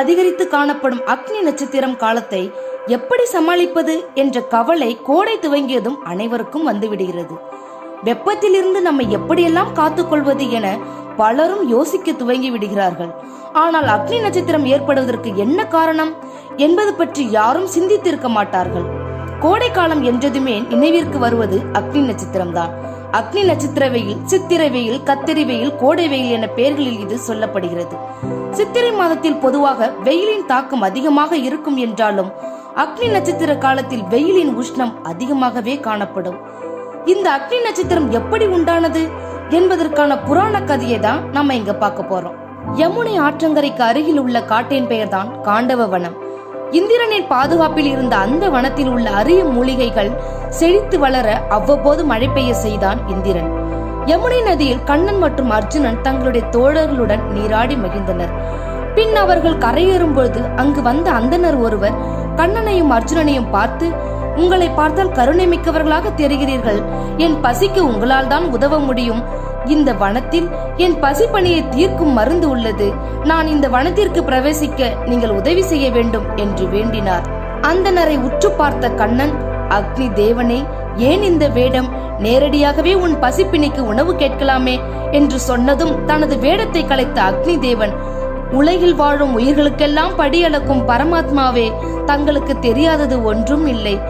அதிகரித்து காணப்படும் அக்னி நட்சத்திரம் காலத்தை எப்படி சமாளிப்பது என்ற கவலை கோடை துவங்கியதும் அனைவருக்கும் வந்துவிடுகிறது. வெப்பத்திலிருந்து நம்மை எப்படியெல்லாம் காத்துக்கொள்வது என பலரும் யோசிக்க துவங்கி விடுகிறார்கள் ஆனால் அக்னி நட்சத்திரம் ஏற்படுவதற்கு என்ன காரணம் என்பது பற்றி யாரும் சிந்தித்திருக்க மாட்டார்கள். கோடை காலம் என்றதுமே நினைவிற்கு வருவது அக்னி நட்சத்திரம் தான் அக்னி நட்சத்திர வெயில் சித்திரை வெயில் கத்திரி வெயில் கோடை வெயில் என பெயர்களில் இது சொல்லப்படுகிறது. சித்திரை மாதத்தில் பொதுவாக வெயிலின் தாக்கம் அதிகமாக இருக்கும் என்றாலும் அக்னி நட்சத்திர காலத்தில் வெயிலின் உஷ்ணம் அதிகமாகவே காணப்படும். இந்த அக்னி நட்சத்திரம் எப்படி உண்டானது என்பதற்கான புராண கதையை தான் நம்ம இங்க பார்க்க போறோம். யமுனை ஆற்றங்கரைக்கு அருகில் உள்ள காட்டின் பெயர்தான் காண்டவ வனம். இந்திரனின் பாதுகாப்பில் இருந்த அந்த வனத்தில் உள்ள அரிய மூலிகைகள் செழித்து வளர அவ்வப்போது மழை பெய்ய செய்தான் இந்திரன். யமுனை நதியில் கண்ணன் மற்றும் அர்ஜுனன் தங்களுடைய தோழர்களுடன் நீராடி மகிழ்ந்தனர். பின் அவர்கள் கரையேறும் பொழுது அங்கு வந்த அந்தனர் ஒருவர் கண்ணனையும் அர்ஜுனனையும் பார்த்து உங்களை பார்த்தால் கருணை மிக்கவர்களாக தெரிகிறீர்கள். என் பசிக்கு உங்களால் தான் உதவ முடியும். இந்த வனத்தில் என் பசிப்பணியை தீர்க்கும் மருந்து உள்ளது. நான் இந்த வனத்திற்கு பிரவேசிக்க நீங்கள் உதவி செய்ய வேண்டும் என்று வேண்டினார். அந்தனரை உற்று பார்த்த கண்ணன் அக்னி தேவனே ஏன் இந்த வேடம்? நேரடியாகவே உன் பசிப்பிணிக்கு உணவு கேட்கலாமே என்று சொன்னதும் தனது வேடத்தை கலைத்த அக்னி தேவன் உலகில் வாழும் உயிர்களுக்கெல்லாம் படியளக்கும் பரமாத்மாவே தங்களுக்கு தெரியாதது ஒன்றும் இல்லை.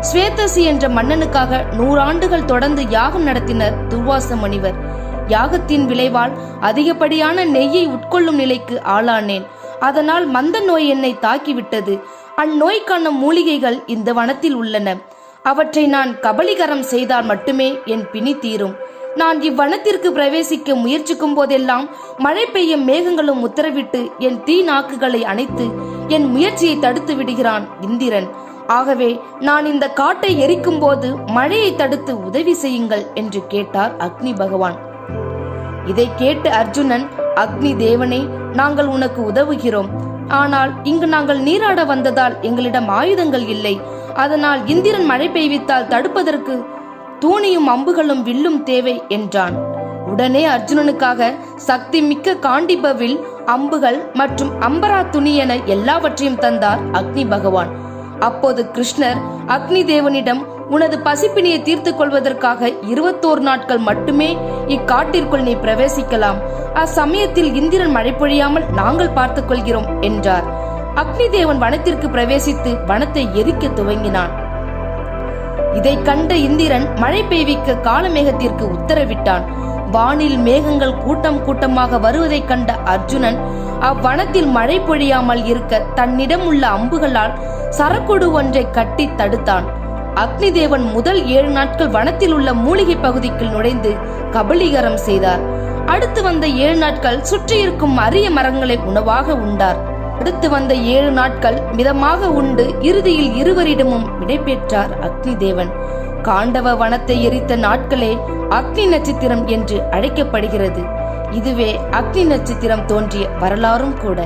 ஸ்வேதசி என்ற மன்னனுக்காக நூறாண்டுகள் தொடர்ந்து யாகம் நடத்தினர் துர்வாச முனிவர். யாகத்தின் விளைவால் அதிகப்படியான நெய்யை உட்கொள்ளும் நிலைக்கு ஆளானேன். அதனால் மந்த நோய் என்னை தாக்கிவிட்டது. அந்நோய்க்கான மூலிகைகள் இந்த வனத்தில் உள்ளன. அவற்றை நான் கபலீகரம் செய்தால் மட்டுமே என் பிணி தீரும். நான் இவ்வனத்திற்கு பிரவேசிக்க முயற்சிக்கும் போதெல்லாம் மழை பெய்யும் மேகங்களும் உத்தரவிட்டு என் தீ நாக்குகளை அணைத்து என் முயற்சியை தடுத்து விடுகிறான் இந்திரன். ஆகவே நான் இந்த காட்டை எரிக்கும் போது மழையை தடுத்து உதவி செய்யுங்கள் என்று கேட்டார் அக்னி பகவான். இதை கேட்டு அர்ஜுனன் அக்னி தேவனே நாங்கள் உனக்கு உதவுகிறோம். ஆனால் இங்கு நாங்கள் நீராட வந்ததால் எங்களிடம் ஆயுதங்கள் இல்லை. அதனால் இந்திரன் மழை பெய்வித்தால் தடுப்பதற்கு தூணியும் அம்புகளும் வில்லும் தேவை என்றான். உடனே அர்ஜுனனுக்காக சக்தி மிக்க காண்டிபவில் அம்புகள் மற்றும் அம்பரா துணி என எல்லாவற்றையும் தந்தார் அக்னி பகவான். அப்போது கிருஷ்ணர் அக்னி தேவனிடம் உனது பசிப்பினியை தீர்த்துக் கொள்வதற்காக இருபத்தோரு நாட்கள் மட்டுமே இக்காட்டிற்குள் நீ பிரவேசிக்கலாம். அச்சமயத்தில் இந்திரன் மழை பொழியாமல் நாங்கள் பார்த்துக் கொள்கிறோம் என்றார். அக்னி தேவன் வனத்திற்கு பிரவேசித்து வனத்தை எரிக்க துவங்கினான். இதை கண்ட இந்திரன் மழை பெய்விக்க காலமேகத்திற்கு உத்தரவிட்டான். வானில் மேகங்கள் கூட்டம் கூட்டமாக வருவதைக் கண்ட அர்ஜுனன் அவ்வனத்தில் மழை பொழியாமல் இருக்க தன்னிடம் உள்ள அம்புகளால் சரக்கொடு ஒன்றை கட்டி தடுத்தான். அக்னி தேவன் முதல் ஏழு நாட்கள் வனத்தில் உள்ள மூலிகை பகுதிக்குள் நுழைந்து கபலீகரம் செய்தார். அடுத்து வந்த ஏழு நாட்கள் சுற்றி இருக்கும் அரிய மரங்களை உணவாக உண்டார். அடுத்து வந்த ஏழு நாட்கள் மிதமாக உண்டு இறுதியில் இருவரிடமும் விடைபெற்றார் அக்னி தேவன் காண்டவ வனத்தை எரித்த நாட்களே அக்னி நட்சத்திரம் என்று அழைக்கப்படுகிறது. இதுவே அக்னி நட்சத்திரம் தோன்றிய வரலாறும் கூட.